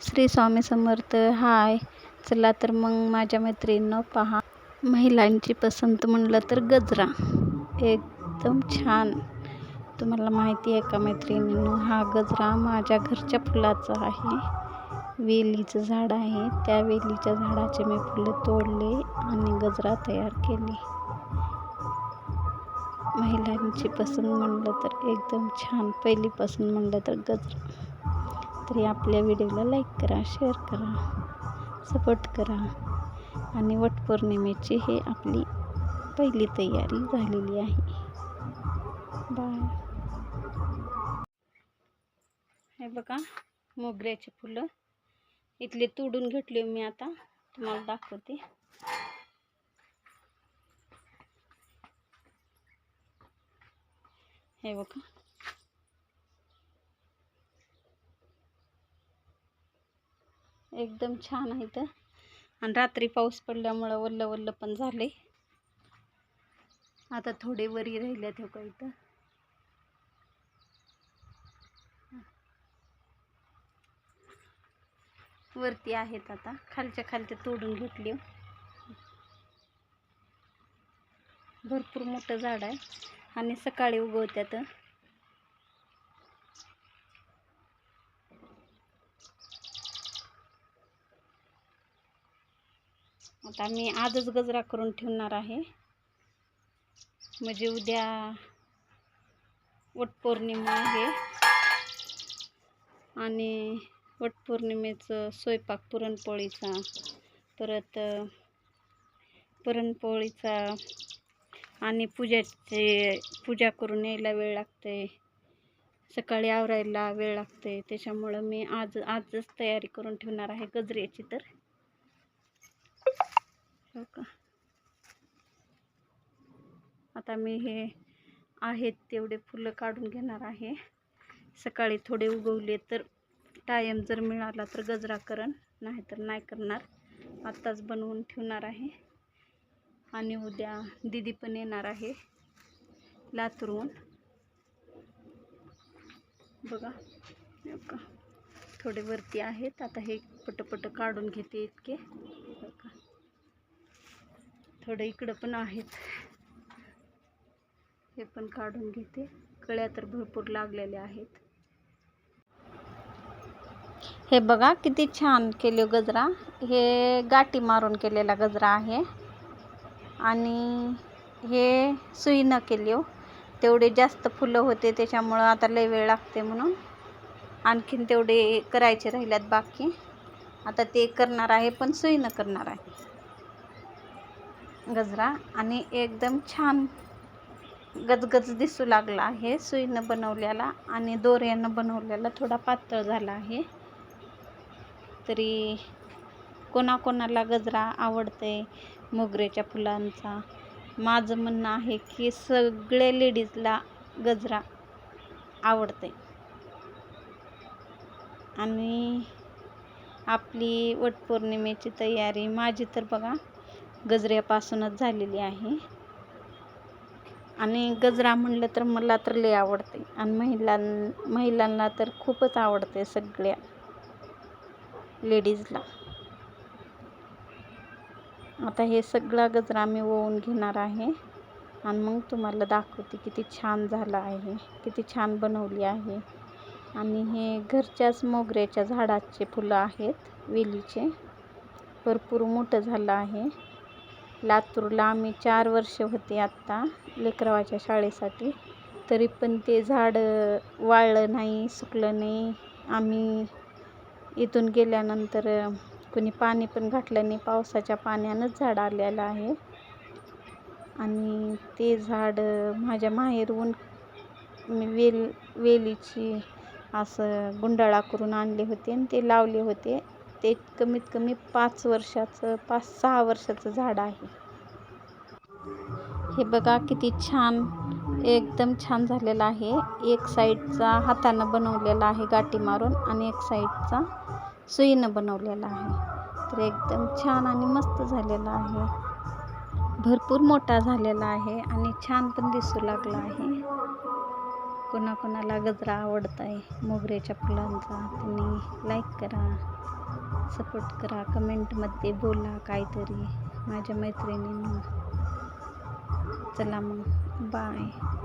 श्री स्वामी समर्थ हाय. चला तर मग माझ्या मैत्रिणीनं पहा. महिलांची पसंत म्हणलं तर गजरा. एकदम छान. तुम्हाला माहिती आहे का मैत्रिणीनं हा गजरा माझ्या घरच्या फुलाचा आहे. वेलीचं झाड आहे. त्या वेलीच्या झाडाचे मी फुलं तोडले आणि गजरा तयार केले. महिलांची पसंत म्हणलं तर एकदम छान. पहिली पसंत म्हणलं तर गजरा. तरी आपल्या व्हिडिओला लाईक करा शेअर करा सपोर्ट करा. आणि वटपौर्णिमेची हे आपली पहिली तयारी झालेली आहे. बाय हे बघा मोगऱ्याची फुलं. इथले तोडून घेतले मी आता. तुम्हाला दाखवते. हे बघा. एकदम छान आहे तर आणि रात्री पाऊस पडल्यामुळं वल्लं वल्लं पण झाले आता थोडे वरी राहिल्यात हो का इथं. वरती आहेत आता. खालच्या खालच्या तोडून घेतली. भरपूर मोठं झाड आहे. आणि सकाळी उगवत्यात. आता मी आजच गजरा करून ठेवणार आहे. म्हणजे उद्या वटपौर्णिमा आहे. आणि वटपौर्णिमेचं स्वयंपाक पुरणपोळीचा. परत पुरणपोळीचा आणि पूजाचे पूजा करून यायला वेळ लागते. सकाळी आवरायला वेळ लागते. त्याच्यामुळं मी आज आजच तयारी करून ठेवणार आहे गजऱ्याची तर. हो का? आता मी हे आहेत तेवढे फुलं काढून घेणार आहे. सकाळी थोडे उगवले तर टाईम जर मिळाला तर गजरा करण नाहीतर नाही करणार. आत्ताच बनवून ठेवणार आहे. आणि उद्या दिदी पण येणार आहे लातूरहून. बघा हो का? थोडे वरती आहेत. आता हे पटपट काढून घेते इतके. थोडं इकडं पण आहेत. हे पण काढून घेते. कळ्या तर भरपूर लागलेल्या आहेत. हे बघा किती छान केले गजरा. हे गाठी मारून केलेला गजरा आहे. आणि हे सुईनं केली हो. तेवढे जास्त फुलं होते त्याच्यामुळं आता लय वेळ लागते म्हणून. आणखीन तेवढे करायचे राहिल्यात बाकी. आता ते करणार आहे पण सुईनं करणार आहे. गजरा आणि एकदम छान गजगज दिसू लागला आहे. सुईनं बनवलेला आणि दोऱ्यानं बनवलेला थोडा पातळ झाला आहे. तरी कोणाकोणाला गजरा आवडते? मोगऱ्याच्या फुलांचा. माझं म्हणणं आहे की सगळे लेडीजला गजरा आवडते. आणि आपली वटपौर्णिमेची तयारी माझी तर बघा गजऱ्यापासूनच झालेली आहे. आणि गजरा म्हणलं तर मला तर लय आवडते. आणि महिलां महिलांना तर खूपच आवडते सगळ्या लेडीजला. आता हे सगळा गजरा मी ओवून घेणार आहे. आणि मग तुम्हाला दाखवते किती छान झालं आहे किती छान बनवली आहे. आणि हे घरच्याच मोगऱ्याच्या झाडाचे फुलं आहेत वेलीचे. भरपूर मोठं झालं आहे. लातूरला आम्ही चार वर्ष होते आत्ता लेकरवाच्या शाळेसाठी. तरी पण ते झाड वाळलं नाही सुकलं नाही. आम्ही इथून गेल्यानंतर कुणी पाणी पण घातलं नाही. पावसाच्या पाण्यानंच झाड आलेलं आहे. आणि ते झाड माझ्या माहेरून मी वेल वेलीची असं गुंडाळा करून आणले होते आणि ते लावले होते. ते कमीत कमी पाच वर्षाचं पाच सहा वर्षाचं झाड आहे. हे बघा किती छान एकदम छान झालेलं आहे. एक साईडचा हातानं बनवलेला आहे गाठी मारून आणि एक साईडचा सुईनं बनवलेला आहे. तर एकदम छान आणि मस्त झालेला आहे. भरपूर मोठा झालेला आहे आणि छान पण दिसू लागला आहे. कोणाकोणाला गजरा आवडत आहे मोगऱ्याच्या फुलांचा तुम्ही लाईक करा. सपोर्ट करा कमेंटमध्ये बोला काहीतरी. माझ्या मैत्रिणींना. चला मग. बाय.